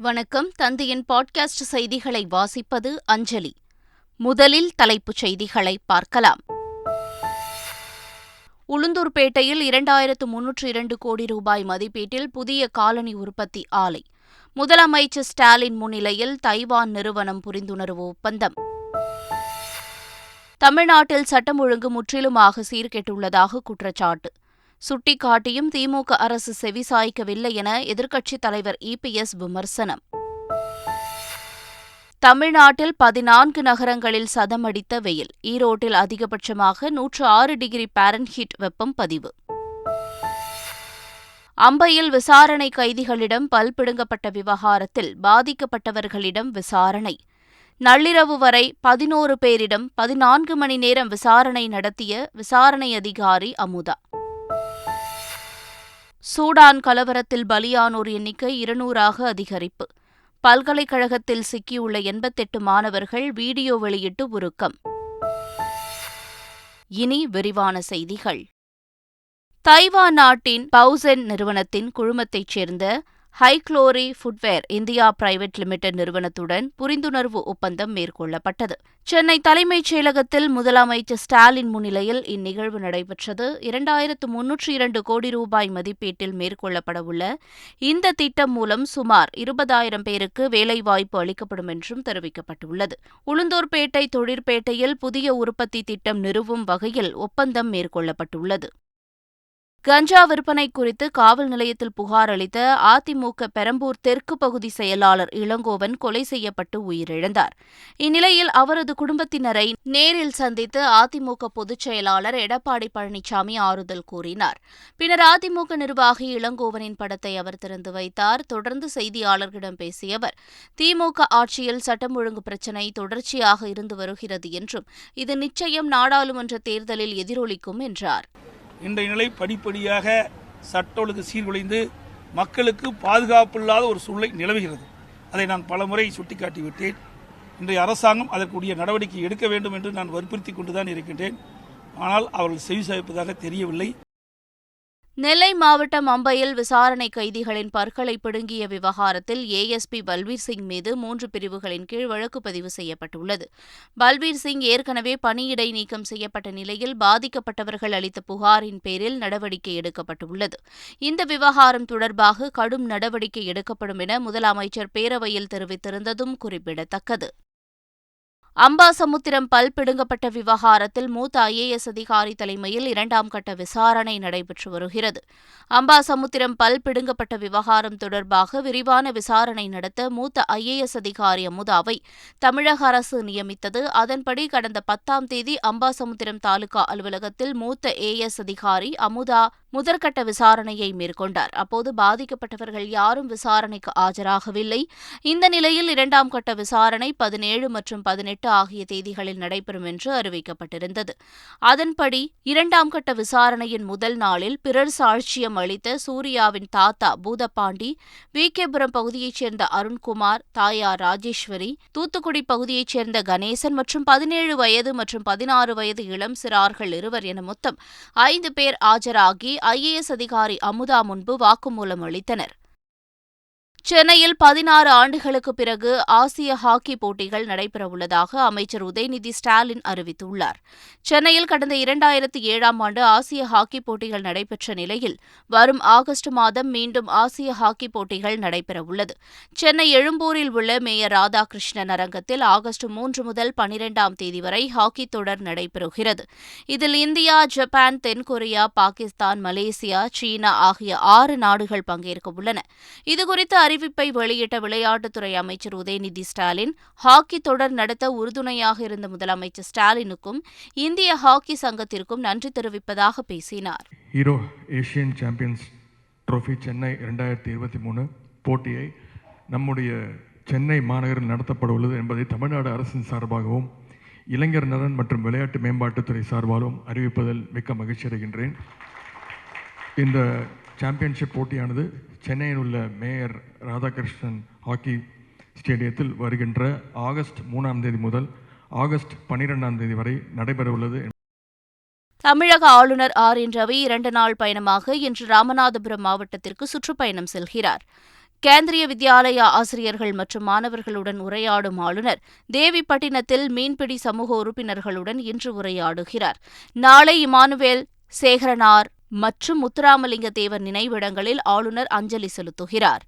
வணக்கம். தந்தையின் பாட்காஸ்ட் செய்திகளை வாசிப்பது அஞ்சலி. முதலில் தலைப்புச் செய்திகளை பார்க்கலாம். உளுந்தூர்பேட்டையில் இரண்டாயிரத்து முன்னூற்று இரண்டு கோடி ரூபாய் மதிப்பீட்டில் புதிய காலனி உற்பத்தி ஆலை. முதலமைச்சர் ஸ்டாலின் முன்னிலையில் தைவான் நிறுவனம் புரிந்துணர்வு ஒப்பந்தம். தமிழ்நாட்டில் சட்டம் ஒழுங்கு முற்றிலுமாக சீர்கெட்டுள்ளதாக குற்றச்சாட்டு. சுட்டிக்காட்டியும் திமுக அரசு செவிசாய்க்கவில்லை என எதிர்க்கட்சித் தலைவர் இபிஎஸ் விமர்சனம். தமிழ்நாட்டில் பதினான்கு நகரங்களில் சதமடித்த வெயில். ஈரோட்டில் அதிகபட்சமாக நூற்று ஆறு டிகிரி பாரன்ஹீட் வெப்பம் பதிவு. அம்பையில் விசாரணை கைதிகளிடம் பல் பிடுங்கப்பட்ட விவகாரத்தில் பாதிக்கப்பட்டவர்களிடம் விசாரணை. நள்ளிரவு வரை பதினோரு பேரிடம் பதினான்கு மணி நேரம் விசாரணை நடத்திய விசாரணை அதிகாரி அமுதா. சூடான் கலவரத்தில் பலியானோர் எண்ணிக்கை இருநூறாக அதிகரிப்பு. பல்கலைக்கழகத்தில் சிக்கியுள்ள எண்பத்தெட்டு மாணவர்கள் வீடியோ வெளியிட்டு உருக்கம். இனி விரிவான செய்திகள். தைவான் நாட்டின் பவுசென் நிறுவனத்தின் குழுமத்தைச் சேர்ந்த High Glory footwear India private limited நிறுவனத்துடன் புரிந்துணர்வு ஒப்பந்தம் மேற்கொள்ளப்பட்டது. சென்னை தலைமைச் செயலகத்தில் முதலமைச்சர் ஸ்டாலின் முன்னிலையில் இந்நிகழ்வு நடைபெற்றது. இரண்டாயிரத்து முன்னூற்றி இரண்டு கோடி ரூபாய் மதிப்பீட்டில் மேற்கொள்ளப்படவுள்ள இந்த திட்டம் மூலம் சுமார் இருபதாயிரம் பேருக்கு வேலைவாய்ப்பு அளிக்கப்படும் என்றும் தெரிவிக்கப்பட்டுள்ளது. உளுந்தூர்பேட்டை தொழிற்பேட்டையில் புதிய உற்பத்தி திட்டம் நிறுவும் வகையில் ஒப்பந்தம் மேற்கொள்ளப்பட்டுள்ளது. கஞ்சா விற்பனை குறித்து காவல் நிலையத்தில் புகார் அளித்த அதிமுக பெரம்பூர் தெற்கு பகுதி செயலாளர் இளங்கோவன் கொலை செய்யப்பட்டு உயிரிழந்தார். இந்நிலையில் அவரது குடும்பத்தினரை நேரில் சந்தித்து அதிமுக பொதுச் செயலாளர் எடப்பாடி பழனிசாமி ஆறுதல் கூறினார். பின்னர் அதிமுக நிர்வாகி இளங்கோவனின் படத்தை அவர் திறந்து வைத்தார். தொடர்ந்து செய்தியாளர்களிடம் பேசிய அவர் திமுக ஆட்சியில் சட்டம் ஒழுங்கு பிரச்சினை தொடர்ச்சியாக இருந்து வருகிறது என்றும் இது நிச்சயம் நாடாளுமன்ற தேர்தலில் எதிரொலிக்கும் என்றார். இன்றைய நிலை படிப்படியாக சட்ட ஒழுங்கு சீர்குலைந்து மக்களுக்கு பாதுகாப்பு இல்லாத ஒரு சூழ்நிலை நிலவுகிறது. அதை நான் பலமுறை சுட்டிக்காட்டிவிட்டேன். இன்றைய அரசாங்கம் அதற்குரிய நடவடிக்கை எடுக்க வேண்டும் என்று நான் வற்புறுத்தி கொண்டுதான் இருக்கின்றேன். ஆனால் அவர்கள் செவி சாய்ப்பதாக தெரியவில்லை. நெல்லை மாவட்டம் அம்பையில் விசாரணை கைதிகளின் பற்களை பிடுங்கிய விவகாரத்தில் ஏஎஸ்பி பல்பீர் சிங் மீது மூன்று பிரிவுகளின் கீழ் வழக்கு பதிவு செய்யப்பட்டுள்ளது. பல்பீர் சிங் ஏற்கனவே பணியிடை நீக்கம் செய்யப்பட்ட நிலையில் பாதிக்கப்பட்டவர்கள் அளித்த புகாரின் பேரில் நடவடிக்கை எடுக்கப்பட்டுள்ளது. இந்த விவகாரம் தொடர்பாக கடும் நடவடிக்கை எடுக்கப்படும் என முதலமைச்சர் பேரவையில் தெரிவித்திருந்ததும் குறிப்பிடத்தக்கது. அம்பாசமுத்திரம் பல் பிடுங்கப்பட்ட விவகாரத்தில் மூத்த ஐஏஎஸ் அதிகாரி தலைமையில் இரண்டாம் கட்ட விசாரணை நடைபெற்று வருகிறது. அம்பாசமுத்திரம் பல் பிடுங்கப்பட்ட விவகாரம் தொடர்பாக விரிவான விசாரணை நடத்த மூத்த ஐஏஎஸ் அதிகாரி அமுதாவை தமிழக அரசு நியமித்தது. அதன்படி கடந்த பத்தாம் தேதி அம்பாசமுத்திரம் தாலுகா அலுவலகத்தில் மூத்த ஏஎஸ் அதிகாரி அமுதா முதற்கட்ட விசாரணையை மேற்கொண்டார். அப்போது பாதிக்கப்பட்டவர்கள் யாரும் விசாரணைக்கு ஆஜராகவில்லை. இந்த நிலையில் இரண்டாம் கட்ட விசாரணை பதினேழு மற்றும் பதினெட்டு ஆகிய தேதிகளில் நடைபெறும் என்று அறிவிக்கப்பட்டிருந்தது. அதன்படி இரண்டாம் கட்ட விசாரணையின் முதல் நாளில் பிறர் சாட்சியம் அளித்த சூர்யாவின் தாத்தா பூதப்பாண்டி விகேபுரம் பகுதியைச் சேர்ந்த அருண்குமார் தாயார் ராஜேஸ்வரி தூத்துக்குடி பகுதியைச் சேர்ந்த கணேசன் மற்றும் பதினேழு வயது மற்றும் பதினாறு வயது இளம் சிறார்கள் இருவர் என மொத்தம் ஐந்து பேர் ஆஜராகி ஐஏஎஸ் அதிகாரி அமுதா முன்பு வாக்குமூலம் அளித்தனர். சென்னையில் பதினாறு ஆண்டுகளுக்கு பிறகு ஆசிய ஹாக்கி போட்டிகள் நடைபெறவுள்ளதாக அமைச்சர் உதயநிதி ஸ்டாலின் அறிவித்துள்ளார். சென்னையில் கடந்த இரண்டாயிரத்தி ஏழாம் ஆண்டு ஆசிய ஹாக்கி போட்டிகள் நடைபெற்ற நிலையில் வரும் ஆகஸ்ட் மாதம் மீண்டும் ஆசிய ஹாக்கி போட்டிகள் நடைபெறவுள்ளது. சென்னை எழும்பூரில் உள்ள மேயர் ராதாகிருஷ்ணன் அரங்கத்தில் ஆகஸ்ட் மூன்று முதல் பனிரெண்டாம் தேதி வரை ஹாக்கி தொடர் நடைபெறுகிறது. இதில் இந்தியா ஜப்பான் தென்கொரியா பாகிஸ்தான் மலேசியா சீனா ஆகிய ஆறு நாடுகள் பங்கேற்க உள்ளன இதுகுறித்து அறிவிப்பை வெளியிட்ட விளையாட்டுத்துறை அமைச்சர் உதயநிதி ஸ்டாலின் ஹாக்கி தொடர் நடத்த உறுதுணையாக இருந்த முதலமைச்சர் ஸ்டாலினுக்கும் இந்திய ஹாக்கி சங்கத்திற்கும் நன்றி தெரிவிப்பதாக பேசினார். Hero Asian Champions Trophy Chennai இரண்டாயிரத்தி இருபத்தி மூணு போட்டியை நம்முடைய சென்னை மாநகரில் நடத்தப்பட உள்ளது என்பதை தமிழ்நாடு அரசின் சார்பாகவும் இளைஞர் நலன் மற்றும் விளையாட்டு மேம்பாட்டுத்துறை சார்பாலும் அறிவிப்பதில் மிக்க மகிழ்ச்சி அடைகின்றேன். இந்த சாம்பியன்ஷிப் போட்டியானது சென்னையில் உள்ள மேயர் ராதாகிருஷ்ணன் ஹாக்கி ஸ்டேடியத்தில் வருகின்ற ஆகஸ்ட் மூணாம் தேதி முதல் ஆகஸ்ட் பனிரெண்டாம் தேதி வரை நடைபெறவுள்ளது. தமிழக ஆளுநர் ஆர் என் ரவி இரண்டு நாள் பயணமாக இன்று ராமநாதபுரம் மாவட்டத்திற்கு சுற்றுப்பயணம் செல்கிறார். கேந்திரிய வித்யாலயா ஆசிரியர்கள் மற்றும் மாணவர்களுடன் உரையாடும் ஆளுநர் தேவிப்பட்டினத்தில் மீன்பிடி சமூக உறுப்பினர்களுடன் இன்று உரையாடுகிறார். நாளை இமானுவேல் சேகரனார் மற்றும் முத்துராமலிங்க தேவர் நினைவிடங்களில் ஆளுநர் அஞ்சலி செலுத்துகிறார்.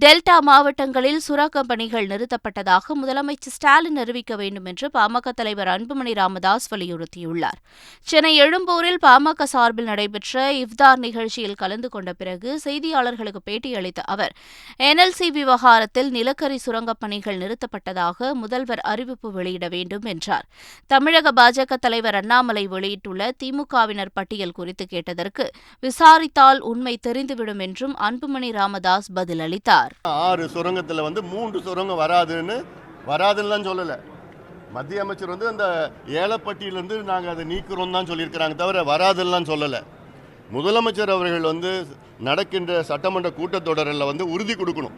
டெல்டா மாவட்டங்களில் சுரங்கப் பணிகள் நிறுத்தப்பட்டதாக முதலமைச்சர் ஸ்டாலின் அறிவிக்க வேண்டும் என்று பாமக தலைவர் அன்புமணி ராமதாஸ் வலியுறுத்தியுள்ளார். சென்னை எழும்பூரில் பாமக சார்பில் நடைபெற்ற இஃப்தார் நிகழ்ச்சியில் கலந்து கொண்ட பிறகு செய்தியாளர்களுக்கு பேட்டியளித்த அவர் என்எல்சி விவகாரத்தில் நிலக்கரி சுரங்கப் பணிகள் நிறுத்தப்பட்டதாக முதல்வர் அறிவிப்பு வெளியிட வேண்டும் என்றார். தமிழக பாஜக தலைவர் அண்ணாமலை வெளியிட்டுள்ள திமுகவினர் பட்டியல் குறித்து கேட்டதற்கு விசாரித்தால் உண்மை தெரிந்துவிடும் என்றும் அன்புமணி ராமதாஸ் பதிலளித்தார். ஆறு சுரங்கத்தில் வந்து மூன்று சுரங்கம் வராதுன்னு வராதுன்னு சொல்லலை. மத்திய அமைச்சர் வந்து அந்த ஏலப்பட்டியிலேருந்து நாங்கள் அதை நீக்கிறோம் தான் சொல்லியிருக்கிறாங்க தவிர வராதுலாம் சொல்லலை. முதலமைச்சர் அவர்கள் வந்து நடக்கின்ற சட்டமன்ற கூட்டத்தொடரில் வந்து உறுதி கொடுக்கணும்.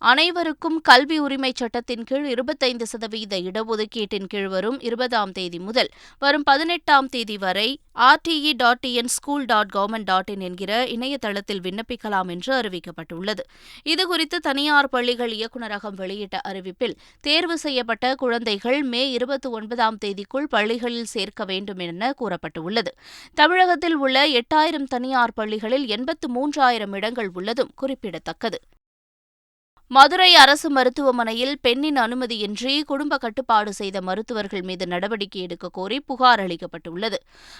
அனைவருக்கும் கல்வி உரிமைச் சட்டத்தின் கீழ் இருபத்தைந்து சதவீத இடஒதுக்கீட்டின் கீழ் வரும் இருபதாம் தேதி முதல் வரும் பதினெட்டாம் தேதி வரை RTE dot in school dot government dot in என்கிற இணையதளத்தில் விண்ணப்பிக்கலாம் என்று அறிவிக்கப்பட்டுள்ளது. இதுகுறித்து தனியார் பள்ளிகள் இயக்குநரகம் வெளியிட்ட அறிவிப்பில் தேர்வு செய்யப்பட்ட குழந்தைகள் மே இருபத்தி ஒன்பதாம் தேதிக்குள் பள்ளிகளில் சேர்க்க வேண்டும் என கூறப்பட்டுள்ளது. தமிழகத்தில் உள்ள எட்டாயிரம் தனியார் பள்ளிகளில் எண்பத்து மூன்றாயிரம் இடங்கள் உள்ளதும் குறிப்பிடத்தக்கது. மதுரை அரசு மருத்துவமனையில் பெண்ணின் அனுமதியின்றி குடும்ப கட்டுப்பாடு செய்த மருத்துவர்கள் மீது நடவடிக்கை எடுக்க கோரி புகார் அளிக்கப்பட்டுள்ளது.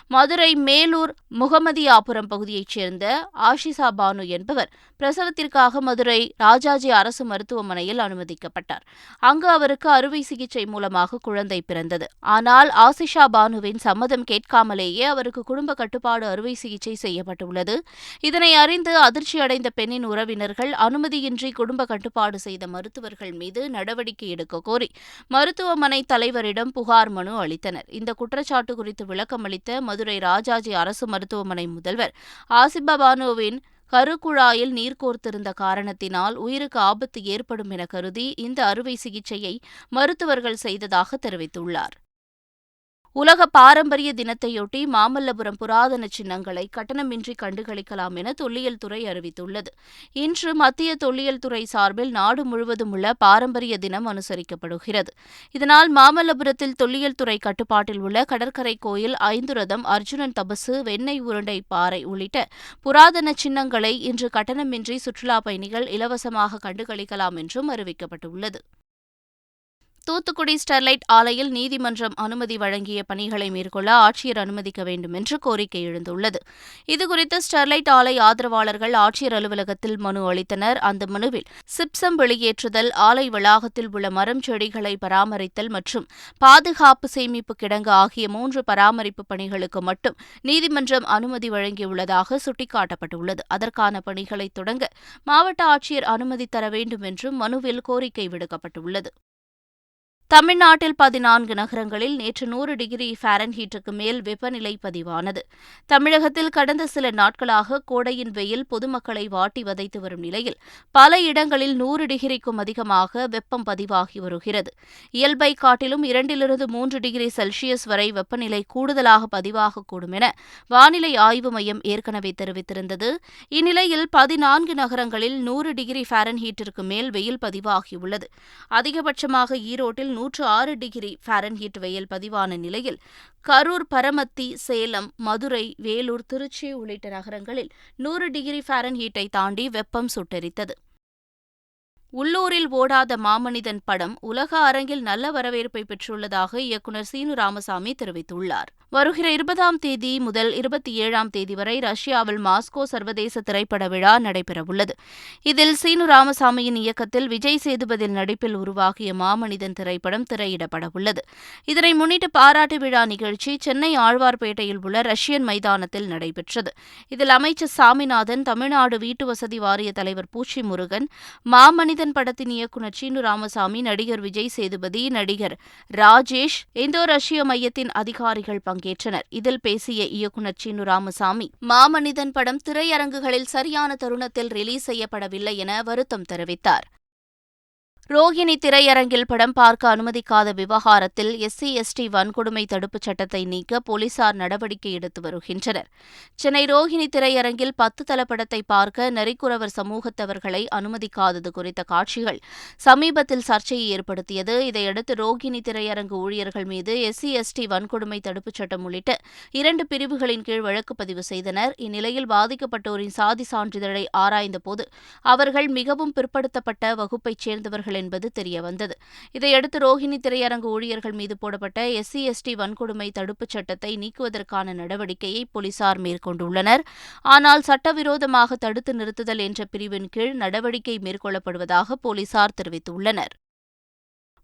மதுரை மேலூர் முகமதியாபுரம் பகுதியைச் சேர்ந்த ஆஷிசா பானு என்பவர் பிரசவத்திற்காக மதுரை ராஜாஜி அரசு மருத்துவமனையில் அனுமதிக்கப்பட்டார். அங்கு அவருக்கு அறுவை சிகிச்சை மூலமாக குழந்தை பிறந்தது. ஆனால் ஆசிஷா பானுவின் சம்மதம் கேட்காமலேயே அவருக்கு குடும்ப கட்டுப்பாடு அறுவை சிகிச்சை செய்யப்பட்டுள்ளது. இதனை அறிந்து அதிர்ச்சியடைந்த பெண்ணின் உறவினர்கள் அனுமதியின்றி குடும்ப கட்டுப்பாடு செய்த மருத்துவர்கள் மீது நடவடிக்கை எடுக்க கோரி மருத்துவமனை தலைவரிடம் புகார் மனு அளித்தனர். இந்த குற்றச்சாட்டு குறித்து விளக்கமளித்த மதுரை ராஜாஜி அரசு மருத்துவமனை முதல்வர் ஆசிபா பானுவின் கருக்குழாயில் நீர் கோர்த்திருந்த காரணத்தினால் உயிருக்கு ஆபத்து ஏற்படும் என கருதி இந்த அறுவை சிகிச்சையை மருத்துவர்கள் செய்ததாக தெரிவித்துள்ளார். உலக பாரம்பரிய தினத்தையொட்டி மாமல்லபுரம் புராதன சின்னங்களை கட்டணமின்றி கண்டுகளிக்கலாம் என தொல்லியல் துறை அறிவித்துள்ளது. இன்று மத்திய தொல்லியல் துறை சார்பில் நாடு முழுவதும் உள்ள பாரம்பரிய தினம் அனுசரிக்கப்படுகிறது. இதனால் மாமல்லபுரத்தில் தொல்லியல் துறை கட்டுப்பாட்டில் உள்ள கடற்கரை கோயில் ஐந்து ரதம் அர்ஜுனன் தபசு வெண்ணெய் உருண்டை பாறை உள்ளிட்ட புராதன சின்னங்களை இன்று கட்டணமின்றி சுற்றுலா பயணிகள் இலவசமாக கண்டுகளிக்கலாம் என்றும் அறிவிக்கப்பட்டுள்ளது. தூத்துக்குடி ஸ்டெர்லைட் ஆலையில் நீதிமன்றம் அனுமதி வழங்கிய பணிகளை மேற்கொள்ள ஆட்சியர் அனுமதிக்க வேண்டும் என்று கோரிக்கை எழுந்துள்ளது. இதுகுறித்து ஸ்டெர்லைட் ஆலை ஆதரவாளர்கள் ஆட்சியர் அலுவலகத்தில் மனு அளித்தனர். அந்த மனுவில் சிப்சம் வெளியேற்றுதல் ஆலை வளாகத்தில் உள்ள மரம் செடிகளை பராமரித்தல் மற்றும் பாதுகாப்பு சேமிப்பு கிடங்கு ஆகிய மூன்று பராமரிப்பு பணிகளுக்கு மட்டும் நீதிமன்றம் அனுமதி வழங்கியுள்ளதாக சுட்டிக்காட்டப்பட்டுள்ளது. அதற்கான பணிகளை தொடங்க மாவட்ட ஆட்சியர் அனுமதி தர வேண்டும் என்றும் மனுவில் கோரிக்கை விடுக்கப்பட்டுள்ளது. தமிழ்நாட்டில் பதினான்கு நகரங்களில் நேற்று நூறு டிகிரி ஃபாரன்ஹீட்டுக்கு மேல் வெப்பநிலை பதிவானது. தமிழகத்தில் கடந்த சில நாட்களாக கோடையின் வெயில் பொதுமக்களை வாட்டி வதைத்து வரும் நிலையில் பல இடங்களில் நூறு டிகிரிக்கும் அதிகமாக வெப்பம் பதிவாகி வருகிறது. இயல்பை காட்டிலும் இரண்டிலிருந்து மூன்று டிகிரி செல்சியஸ் வரை வெப்பநிலை கூடுதலாக பதிவாகக்கூடும் என வானிலை ஆய்வு மையம் ஏற்கனவே தெரிவித்திருந்தது. இந்நிலையில் பதினான்கு நகரங்களில் நூறு டிகிரி ஃபாரன்ஹீட்டிற்கு மேல் வெயில் பதிவாகியுள்ளது. அதிகபட்சமாக ஈரோட்டில் நூற்று ஆறு டிகிரி ஃபாரன்ஹீட் வெயில் பதிவான நிலையில் கரூர் பரமத்தி சேலம் மதுரை வேலூர் திருச்சி உள்ளிட்ட நகரங்களில் நூறு டிகிரி ஃபாரன்ஹீட்டை தாண்டி வெப்பம் சுட்டெரித்தது. உள்ளூரில் ஓடாத மாமனிதன் படம் உலக அரங்கில் நல்ல வரவேற்பை பெற்றுள்ளதாக இயக்குநர் சீனு ராமசாமி தெரிவித்துள்ளார். வருகிற இருபதாம் தேதி முதல் இருபத்தி ஏழாம் தேதி வரை ரஷ்யாவில் மாஸ்கோ சர்வதேச திரைப்பட விழா நடைபெறவுள்ளது. இதில் சீனு ராமசாமியின் இயக்கத்தில் விஜய் சேதுபதியின் நடிப்பில் உருவாகிய மாமனிதன் திரைப்படம் திரையிடப்படவுள்ளது. இதனை முன்னிட்டு பாராட்டு விழா நிகழ்ச்சி சென்னை ஆழ்வார்பேட்டையில் உள்ள ரஷ்யன் மைதானத்தில் நடைபெற்றது. இதில் அமைச்சர் சாமிநாதன் தமிழ்நாடு வீட்டு வசதி வாரிய தலைவர் பூச்சி முருகன் மாமனிதன் படத்தின் இயக்குநர் சீனு ராமசாமி நடிகர் விஜய் சேதுபதி நடிகர் ராஜேஷ் இந்தோ ரஷ்ய மையத்தின் அதிகாரிகள் பங்கேற்றனர். இதில் பேசிய இயக்குநர் சீனு ராமசாமி மாமனிதன் படம் திரையரங்குகளில் சரியான தருணத்தில் ரிலீஸ் செய்யப்படவில்லை என வருத்தம் தெரிவித்தார். ரோஹிணி திரையரங்கில் படம் பார்க்க அனுமதிக்காத விவகாரத்தில் எஸ்சி எஸ்டி வன்கொடுமை தடுப்புச் சட்டத்தை நீக்க போலீசார் நடவடிக்கை எடுத்து வருகின்றனர். சென்னை ரோஹிணி திரையரங்கில் பத்து தள படத்தை பார்க்க நரிக்குறவர் சமூகத்தவர்களை அனுமதிக்காதது குறித்த காட்சிகள் சமீபத்தில் சர்ச்சையை ஏற்படுத்தியது. இதையடுத்து ரோஹிணி திரையரங்கு ஊழியர்கள் மீது எஸ்சி எஸ்டி வன்கொடுமை தடுப்புச் சட்டம் உள்ளிட்ட இரண்டு பிரிவுகளின் கீழ் வழக்கு பதிவு செய்தனர். இந்நிலையில் பாதிக்கப்பட்டோரின் சாதி சான்றிதழை ஆராய்ந்தபோது அவர்கள் மிகவும் பிற்படுத்தப்பட்ட வகுப்பைச் சேர்ந்தவர்கள் என்பது தெரியவந்தது. இதையடுத்து ரோஹிணி திரையரங்கு ஊழியர்கள் மீது போடப்பட்ட எஸ்சி எஸ்டி வன்கொடுமை தடுப்புச் சட்டத்தை நீக்குவதற்கான நடவடிக்கையை போலீசார் மேற்கொண்டுள்ளனர். ஆனால் சட்டவிரோதமாக தடுத்து நிறுத்துதல் என்ற பிரிவின் கீழ் நடவடிக்கை மேற்கொள்ளப்படுவதாக போலீசார் தெரிவித்துள்ளனர்.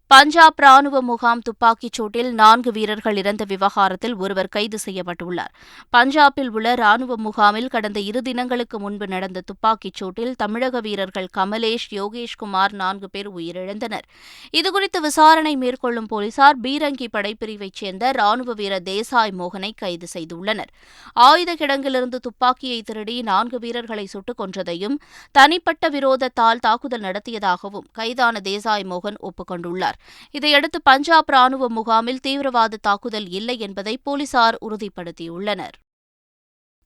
பஞ்சாப் ராணுவ முகாம் துப்பாக்கிச் சூட்டில் நான்கு வீரர்கள் இறந்த விவகாரத்தில் ஒருவர் கைது செய்யப்பட்டுள்ளார். பஞ்சாபில் உள்ள ராணுவ முகாமில் கடந்த இரு தினங்களுக்கு முன்பு நடந்த துப்பாக்கிச் சூட்டில் தமிழக வீரர்கள் கமலேஷ் யோகேஷ்குமார் நான்கு பேர் உயிரிழந்தனர். இதுகுறித்து விசாரணை மேற்கொள்ளும் போலீசார் பீரங்கி படைப்பிரிவைச் சேர்ந்த ராணுவ வீரர் தேசாய் மோகனை கைது செய்துள்ளனர். ஆயுத கிடங்கிலிருந்து துப்பாக்கியை திருடி நான்கு வீரர்களை சுட்டுக் கொன்றதையும் தனிப்பட்ட விரோதத்தால் தாக்குதல் நடத்தியதாகவும் கைதான தேசாய் மோகன் ஒப்புக் இதையடுத்து பஞ்சாப் ராணுவ முகாமில் தீவிரவாத தாக்குதல் இல்லை என்பதை போலீசார் உறுதிப்படுத்தியுள்ளனர்.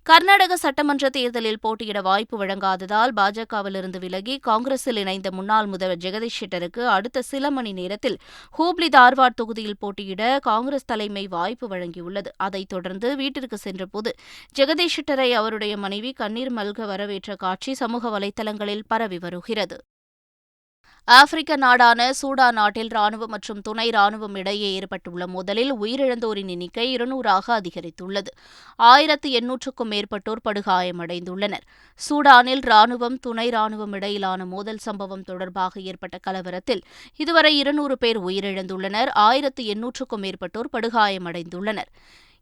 கர்நாடக சட்டமன்ற தேர்தலில் போட்டியிட வாய்ப்பு வழங்காததால் பாஜகவிலிருந்து விலகி காங்கிரஸில் இணைந்த முன்னாள் முதல்வர் ஜெகதீஷ் ஷெட்டருக்கு அடுத்த சில மணி நேரத்தில் ஹூப்ளி தார்வாட் தொகுதியில் போட்டியிட காங்கிரஸ் தலைமை வாய்ப்பு வழங்கியுள்ளது. அதைத் தொடர்ந்து வீட்டிற்கு சென்றபோது ஜெகதீஷ் ஷெட்டரை அவருடைய மனைவி கண்ணீர் மல்க வரவேற்ற காட்சி சமூக வலைதளங்களில் பரவி வருகிறது. ஆப்பிரிக்க நாடான சூடான் நாட்டில் ராணுவம் மற்றும் துணை ராணுவம் இடையே ஏற்பட்டுள்ள மோதலில் உயிரிழந்தோரின் எண்ணிக்கை இருநூறாக அதிகரித்துள்ளது. ஆயிரத்து எண்ணூற்றுக்கும் மேற்பட்டோர் படுகாயமடைந்துள்ளனர். சூடானில் ராணுவம் துணை ராணுவம் இடையிலான மோதல் சம்பவம் தொடர்பாக ஏற்பட்ட கலவரத்தில் இதுவரை இருநூறு பேர் உயிரிழந்துள்ளனர். ஆயிரத்து எண்ணூற்றுக்கும் மேற்பட்டோர் படுகாயமடைந்துள்ளனர்.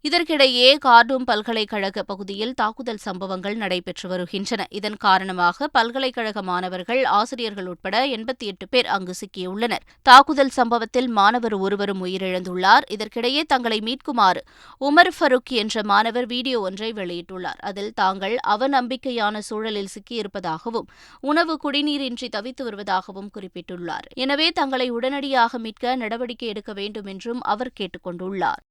இதற்கிடையே கார்டூம் பல்கலைக்கழக பகுதியில் தாக்குதல் சம்பவங்கள் நடைபெற்று வருகின்றன. இதன் காரணமாக பல்கலைக்கழக மாணவர்கள் ஆசிரியர்கள் உட்பட எண்பத்தி எட்டு பேர் அங்கு சிக்கியுள்ளனர். தாக்குதல் சம்பவத்தில் மாணவர் ஒருவரும் உயிரிழந்துள்ளார். இதற்கிடையே தங்களை மீட்குமாறு உமர் ஃபருக் என்ற மாணவர் வீடியோ ஒன்றை வெளியிட்டுள்ளார். அதில் தாங்கள் அவநம்பிக்கையான சூழலில் சிக்கியிருப்பதாகவும் உணவு குடிநீரின்றி தவித்து வருவதாகவும் குறிப்பிட்டுள்ளார். எனவே தங்களை உடனடியாக மீட்க நடவடிக்கை எடுக்க வேண்டும் என்றும் அவர் கேட்டுக் கொண்டுள்ளார்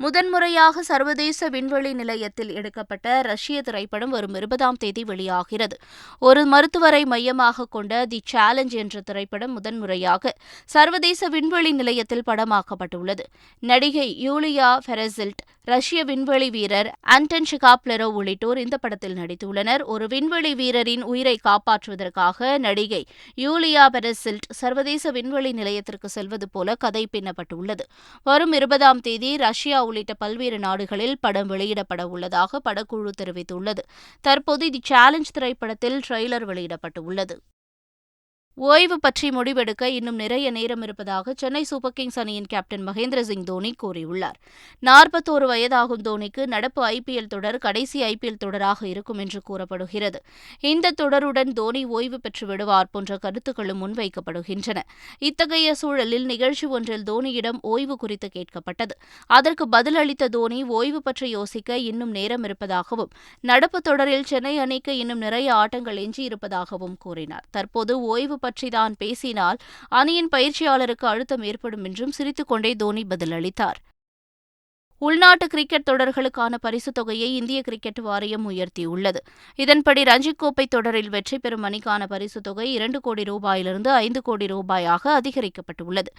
முதன்முறையாக சர்வதேச விண்வெளி நிலையத்தில் எடுக்கப்பட்ட ரஷ்ய திரைப்படம் வரும் இருபதாம் தேதி வெளியாகிறது. ஒரு மருத்துவரை மையமாக கொண்ட தி சேலஞ்ச் என்ற திரைப்படம் முதன்முறையாக சர்வதேச விண்வெளி நிலையத்தில் படமாக்கப்பட்டுள்ளது. நடிகை யூலியா ஃபெரசில்ட் ரஷ்ய விண்வெளி வீரர் ஆண்டன் ஷிகாப்லெரோ உள்ளிட்டோர் இந்த படத்தில் நடித்துள்ளனர். ஒரு விண்வெளி வீரரின் உயிரை காப்பாற்றுவதற்காக நடிகை யூலியா பெரசில்ட் சர்வதேச விண்வெளி நிலையத்திற்கு செல்வது போல கதை பின்னப்பட்டுள்ளது. வரும் இருபதாம் தேதி ரஷ்யா உள்ளிட்ட பல்வேறு நாடுகளில் படம் வெளியிடப்பட உள்ளதாக படக்குழு தெரிவித்துள்ளது. தற்போது தி சேலஞ்ச் திரைப்படத்தில் ட்ரெய்லர் வெளியிடப்பட்டுள்ளது ஓய்வு பற்றி முடிவெடுக்க இன்னும் நிறைய நேரம் இருப்பதாக சென்னை சூப்பர் கிங்ஸ் அணியின் கேப்டன் மகேந்திர சிங் தோனி கூறியுள்ளார். நாற்பத்தோரு வயதாகும் தோனிக்கு நடப்பு ஐபிஎல் தொடர் கடைசி ஐபிஎல் தொடராக இருக்கும் என்று கூறப்படுகிறது. இந்த தொடருடன் தோனி ஓய்வு பெற்று விடுவார் போன்ற கருத்துக்களும் முன்வைக்கப்படுகின்றன. இத்தகைய சூழலில் நிகழ்ச்சி ஒன்றில் தோனியிடம் ஓய்வு குறித்து கேட்கப்பட்டது. அதற்கு பதிலளித்த தோனி ஓய்வு பற்றி யோசிக்க இன்னும் நேரம் இருப்பதாகவும் நடப்பு தொடரில் சென்னை அணிக்கு இன்னும் நிறைய ஆட்டங்கள் எஞ்சியிருப்பதாகவும் கூறினார். தற்போது ஓய்வு பற்றிதான் பேசினால் அணியின் பயிற்சியாளருக்கு அழுத்தம் ஏற்படும் என்றும் சிரித்துக்கொண்டே தோனி பதிலளித்தார். உள்நாட்டு கிரிக்கெட் தொடர்களுக்கான பரிசுத் தொகையை இந்திய கிரிக்கெட் வாரியம் உயர்த்தியுள்ளது. இதன்படி ரஞ்சிக் கோப்பை தொடரில் வெற்றி பெறும் அணிக்கான பரிசுத் தொகை இரண்டு கோடி ரூபாயிலிருந்து ஐந்து கோடி ரூபாயாக அதிகரிக்கப்பட்டுள்ளது.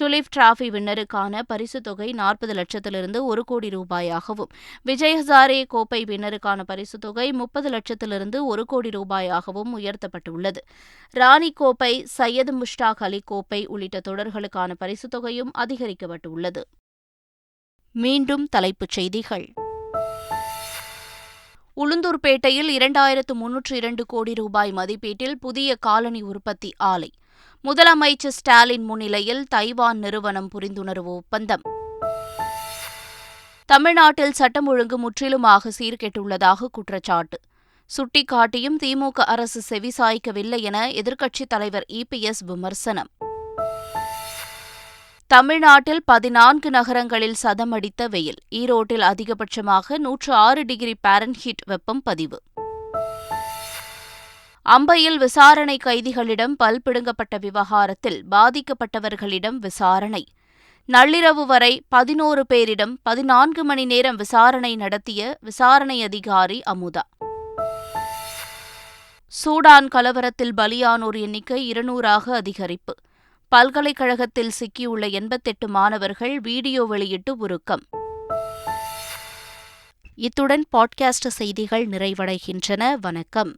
டுலிப் டிராஃபி வின்னருக்கான பரிசுத் தொகை நாற்பது லட்சத்திலிருந்து ஒரு கோடி ரூபாயாகவும் விஜய் ஹசாரே கோப்பை வின்னருக்கான பரிசுத் தொகை முப்பது லட்சத்திலிருந்து ஒரு கோடி ரூபாயாகவும் உயர்த்தப்பட்டுள்ளது. ராணி கோப்பை சையது முஷ்டாக் அலி கோப்பை உள்ளிட்ட தொடர்களுக்கான பரிசுத் தொகையும் அதிகரிக்கப்பட்டுள்ளது. மீண்டும் தலைப்புச் செய்திகள். உளுந்தூர்பேட்டையில் இரண்டாயிரத்து முன்னூற்று இரண்டு கோடி ரூபாய் மதிப்பீட்டில் புதிய காலனி உற்பத்தி ஆலை. முதலமைச்சர் ஸ்டாலின் முன்னிலையில் தைவான் நிறுவனம் புரிந்துணர்வு ஒப்பந்தம். தமிழ்நாட்டில் சட்டம் ஒழுங்கு முற்றிலுமாக சீர்கெட்டுள்ளதாக குற்றச்சாட்டு. சுட்டிக்காட்டியும் திமுக அரசு செவிசாய்க்கவில்லை என எதிர்க்கட்சித் தலைவர் இபிஎஸ் விமர்சனம். தமிழ்நாட்டில் பதினான்கு நகரங்களில் சதமடித்த வெயில். ஈரோட்டில் அதிகபட்சமாக நூற்று ஆறு டிகிரி பாரன்ஹீட் வெப்பம் பதிவு. அம்பையில் விசாரணை கைதிகளிடம் பல் பிடுங்கப்பட்ட விவகாரத்தில் பாதிக்கப்பட்டவர்களிடம் விசாரணை. நள்ளிரவு வரை பதினோரு பேரிடம் பதினான்கு மணி நேரம் விசாரணை நடத்திய விசாரணை அதிகாரி அமுதா. சூடான் கலவரத்தில் பலியானோர் எண்ணிக்கை இருநூறாக அதிகரிப்பு. பல்கலைக்கழகத்தில் சிக்கியுள்ள எண்பத்தெட்டு மாணவர்கள் வீடியோ வெளியிட்டு உருக்கம். இத்துடன் பாட்காஸ்ட் செய்திகள் நிறைவடைகின்றன. வணக்கம்.